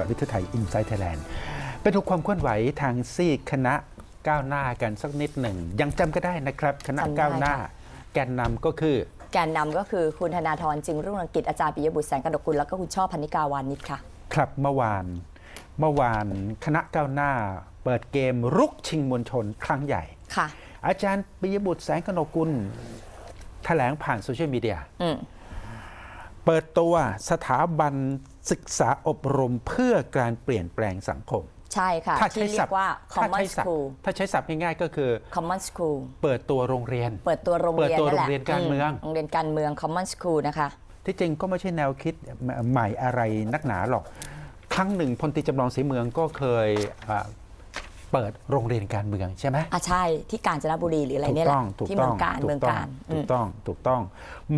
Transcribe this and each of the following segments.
าะลึกทั่วไทยอินไซต์ไทยแลนด์ไปดูความเคลื่อนไหวทางซีกคณะก้าวหน้ากันสักนิดหนึ่ง ยังจำก็ได้นะครับ คณะจำได้ก้าวหน้า ค่ะ แกนนำก็คือ แกนนำก็คือคุณธนาธรจึงรุ่งเรืองกิจอาจารย์ปิยบุตรแสงกนกกุลแล้วก็คุณช่อพันิกาวานิชค่ะ ครับเมื่อวานเมื่อวานคณะก้าวหน้า เปิดเกมรุกชิงมวลชนครั้งใหญ่ ค่ะ อาจารย์ปิยบุตรแสงกนกุลแถลงผ่านโซเชียลมีเดีย อืม เปิดตัวสถาบัน ศึกษาอบรมเพื่อการเปลี่ยนแปลงสังคม ใช่ค่ะ ถ้าที่ใช้เรีศัยพกท์ว่า ถ้า common ใช้ศัพท์ school ถ้าใช้ศัพท์ง่ายๆก็คือ common school เปิดตัวโรงเรียน เปิดตัวโรงเรียนเปิดตัวนั่นแหละโรงเรียนการเมือง โรงเรียนการเมือง common school นะคะ ที่จริงก็ไม่ใช่แนวคิดใหม่อะไรนักหนาหรอก ครั้งหนึ่งพลตรีจำลองศรีเมืองก็เคยอ่าเปิดโรงเรียนการเมืองใช่ไหม อะใช่ที่กาญจนบุรีหรืออะไรถูกเนี่ยแหต้ละองถูกที่ต้เมือองงการถูเมืองต้องการอืถูมกต้องถูกต้อง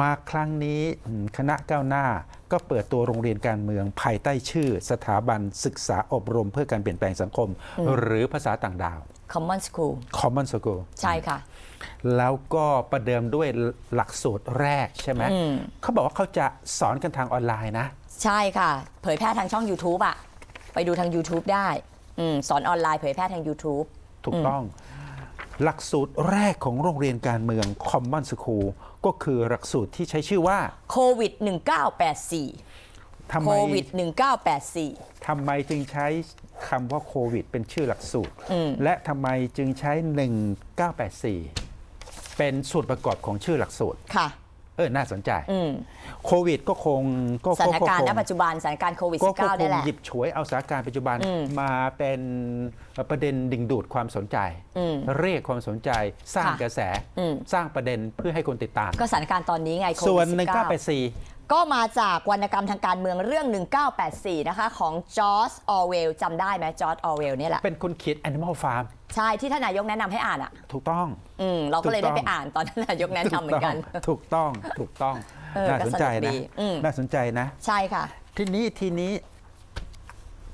มาครั้งนี้อืมคณะก้าวหน้า ก็เปิดตัวโรงเรียนการเมืองภายใต้ชื่อ สถาบันศึกษาอบรมเพื่อการเปลี่ยนแปลงสังคม หรือภาษาต่างดาว common school Common School ใช่ค่ะ แล้วก็ประเดิมด้วยหลักสูตรแรกใช่ไหมอืมเขาบอกว่าเขาจะสอนกันทางออนไลน์นะ ใช่ค่ะ เผยแพร่ทางช่อง YouTube อะไปดูทาง YouTube ได้อืมสอนออนไลน์เผยแพร่ทาง YouTube ถูกต้อง หลักสูตรแรกของโรงเรียนการเมือง Common School ก็คือหลักสูตรที่ใช้ชื่อว่าโควิด 1984ทำโคไมวิด 1984 ทำไมจึงใช้คำว่าโควิด เป็นชื่อหลักสูตรอืมและทำไมจึงใช้ 1984 เป็นส่วนประกอบของชื่อหลักสูตรค่ะ เออน่าสนใจอืมโควิดก็คงก็สถานการณ์คณงปัจจุบันสถานการณ์โควิดก็ก็19คนี่งแหละหยิบฉวยเอาสถานการณ์ปัจจุบันอืมมาเป็นประเด็นดึงดูดความสนใจอืมเรียกความสนใจสร้างค่ะกระแสอืมสร้างประเด็นเพื่อให้คนติดตาม ก็สถานการณ์ตอนนี้ไงโคส่ววินด1984 ก็มาจากวรรณกรรมทางการเมืองเรื่อง 1984 นะคะ ของจอร์จออเวลจำได้ไหมจอร์จออเวลเนี่ยแหละ เป็นคนเขียน Animal Farm ใช่ที่ท่านนายกแนะนำให้อ่านอะ ถูกต้อง อืมเราก็เลยถูกต้ได้องไปอ่านตอนท่านนายกแนะนำเหมือนกัน ถูกต้องถูกต้องเออน่าสนใจก็สนุกนะดีอืม น่าสนใจนะ ใช่ค่ะ ทีนี้ทีนี้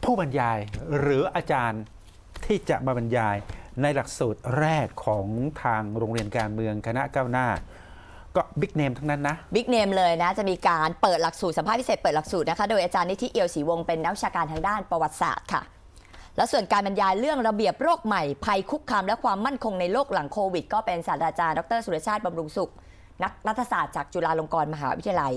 ผู้บรรยายหรืออาจารย์ที่จะมาบรรยายในหลักสูตรแรกของทางโรงเรียนการเมืองคณะก้าวหน้า ก็บิ๊กเนมทั้งนั้นนะ บิ๊กเนมเลยนะ จะมีการเปิดหลักสูตรสัมภาษณ์พิเศษเปิดหลักสูตรนะคะ โดยอาจารย์นิธิเอียวศรีวงศ์เป็นนักวิชาการทางด้านประวัติศาสตร์ค่ะ และส่วนการบรรยายเรื่องระเบียบโรคใหม่ ภัยคุกคามและความมั่นคงในโลกหลังโควิด ก็เป็นศาสตราจารย์ดรสุรชาติบำรุงสุข นักรัฐศาสตร์จากจุฬาลงกรณ์มหาวิทยาลัย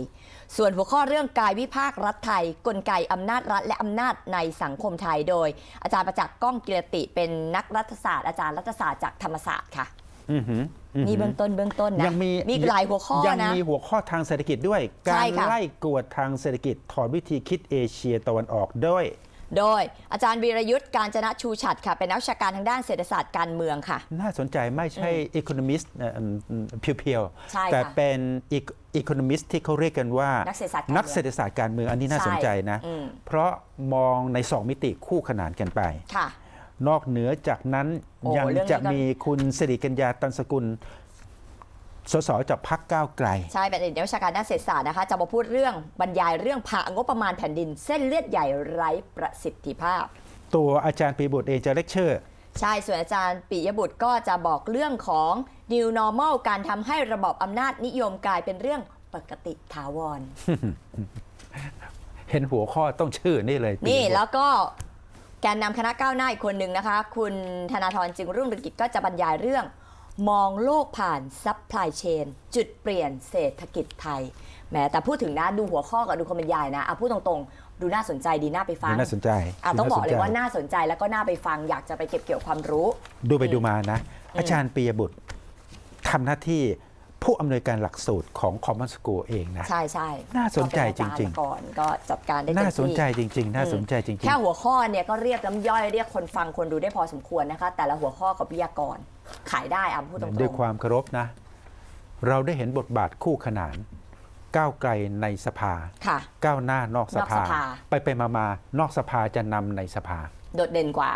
ส่วนหัวข้อเรื่องกายวิภาครัฐไทย กลไกอำนาจรัฐและอำนาจในสังคมไทย โดย อาจารย์ประจักษ์ก้องกิรติ เป็นนักรัฐศาสตร์อาจารย์รัฐศาสตร์จากธรรมศาสตร์ค่ะ อือหืออือหือ นี่เบื้องต้นเบื้องต้นนะยังมีมีอีกหลายหัวข้อยังนะ มีหัวข้อทางเศรษฐกิจด้วย ใช่การค่ะ ไล่กวดทางเศรษฐกิจถอดวิธีคิดเอเชียตะวันออกด้วย โดยอาจารย์วีรยุทธ์การจนะชูฉัตรค่ะ เป็นนักวิชาการทางด้านเศรษฐศาสตร์การเมืองค่ะ น่าสนใจไม่ใช่ economist เอ่ออืมเพียวใช่ค่ะๆ แต่เป็น ec- economist ที่เขาเรียกกันว่า นักเศรษฐศาสตร์การเมืองนักเศรษฐศาสตร์การเมืองอันนี้น่าใช่สนใจนะอืม เพราะมองในสองมิติคู่ขนานกันไป ค่ะ นอกเหนือจากนั้นโอ้ยังเรื่องนี้จะก็ มีคุณสิริกัญญาตันสกุล สสจากพักก้าวไกล ใช่เป็นนักวิชาการด้านเศรษฐศาสตร์นะคะจะมาพูดเรื่องบรรยายเรื่องผ่างบประมาณแผ่นดิน เส้นเลือดใหญ่ไร้ประสิทธิภาพ ตัวอาจารย์ปีบุตรเองจะเลคเชอร์ ใช่ส่วนอาจารย์ปิยบุตรก็จะบอกเรื่องของ new normal การทำให้ระบอบอำนาจนิยมกลายเป็นเรื่องปกติถาวร เห็นหัวข้อต้องชื่อนี่เลยปีนี่บุตรแล้วก็ แกนนำคณะก้าวหน้าอีกคนหนึ่งนะคะ คุณธนาธรจึงรุ่งเรืองกิจก็จะบรรยายเรื่อง มองโลกผ่านซัพพลายเชนจุดเปลี่ยนเศรษฐกิจไทยแหมแต่พูดถึงนะดูหัวข้อกับดูคำบรรยายนะเอาพูดตรงๆ ดูน่าสนใจดีน่าไปฟังน่าสนใจอะต้องบอกเลยว่าน่สนใจน่าสนใจแล้วก็น่าไปฟังอยากจะไปเก็บเกี่ยวความรู้ ดูไปดูมานะ อาจารย์ปียบุตรทำหน้าที่ ผู้อำนวยการหลักสูตรของ Common School เองนะ ใช่ใช่น่าสนใจก็เป็นอาาย์จริงๆมาก่อนก็จัดการได้เต็มน่าที่สนใจจริง ๆ น่าสนใจจริงแค่หัวข้อเนี่ยก็เรียกน้ำย่อยเรียกคนฟังคนดูได้พอสมควรนะคะ แต่ละหัวข้อกับวิทยากร ขายได้อะพูดตรงๆ ด้วยความเคารพนะ เราได้เห็นบทบาทคู่ขนาน ก้าวไกลในสภาๆค่ะ ก้าวหน้านอกสนอกภาสภา ไปไปมามานอกสภาจะนำในสภา โดดเด่นกว่า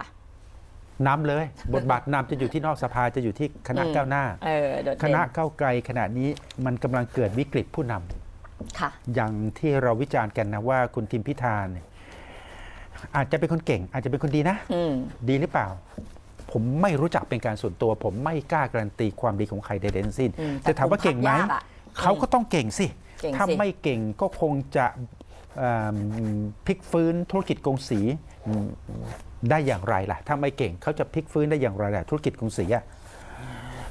นำเลย บทบาทนำจะอยู่ที่นอกสภาจะอยู่ที่คณะอืมก้าวหน้าเออโดดคเด่นณะก้าวไกลขณะนี้มันกำลังเกิดวิกฤตผู้นำค่ะอย่างที่เราวิจารณ์กันนะว่าคุณทิมพิธาเนี่ยอาจจะเป็นคนเก่ง อาจจะเป็นคนดีนะอืมดีหรือเปล่า ผมไม่รู้จักเป็นการส่วนตัว ผมไม่กล้าการันตีความดีของใครใดๆทั้งสิ้นอืมแต่ถามว่าเก่งไหมแต่คุมภาพยากอะเขาก็ต้องเก่งสิเก่งสิถ้าไม่เก่งก็คงจะอ่าพลิกฟื้นธุรกิจกงสีอืม ได้อย่างไรล่ะ ถ้าไม่เก่งเขาจะพลิกฟื้นได้อย่างไรล่ะ ธุรกิจกงสีอะ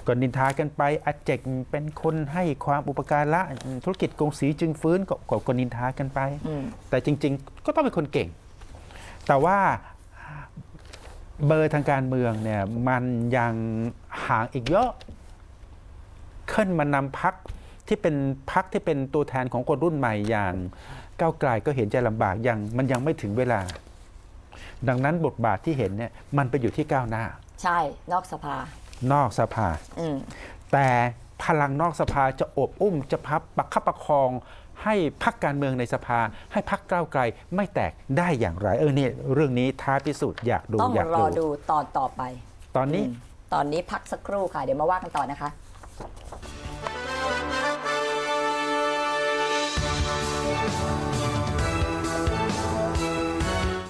ก็นินทากันไปอาเจกเป็นคนให้ความอุปการะธุรกิจกงสีจึงฟื้นก็ก็ก็นินทากันไปอืมแต่จริง ๆ ก็ต้องเป็นคนเก่ง แต่ว่าเบอร์ทางการเมืองเนี่ยมันยังห่างอีกเยอะขึ้นมานำพักที่เป็นพักที่เป็นตัวแทนของคนรุ่นใหม่อย่างก้าวไกลก็เห็นใจลำบากยังมันยังไม่ถึงเวลา ดังนั้นบทบาทที่เห็นเนี่ยมันไปอยู่ที่ก้าวหน้า ใช่นอกสภา นอกสภา อืมแต่พลังนอกสภาจะอบอุ้มจะพับประคับประคอง ให้พักการเมืองในสภา ให้พักก้าวไกลไม่แตกได้อย่างไร เออเนี่ยเรื่องนี้ท้าพิสูจน์อยากดูต้องอยากรอดูดูตอนต่อไปตอนนี้ อืมตอนนี้พักสักครู่ค่ะ เดี๋ยวมาว่ากันต่อนะคะ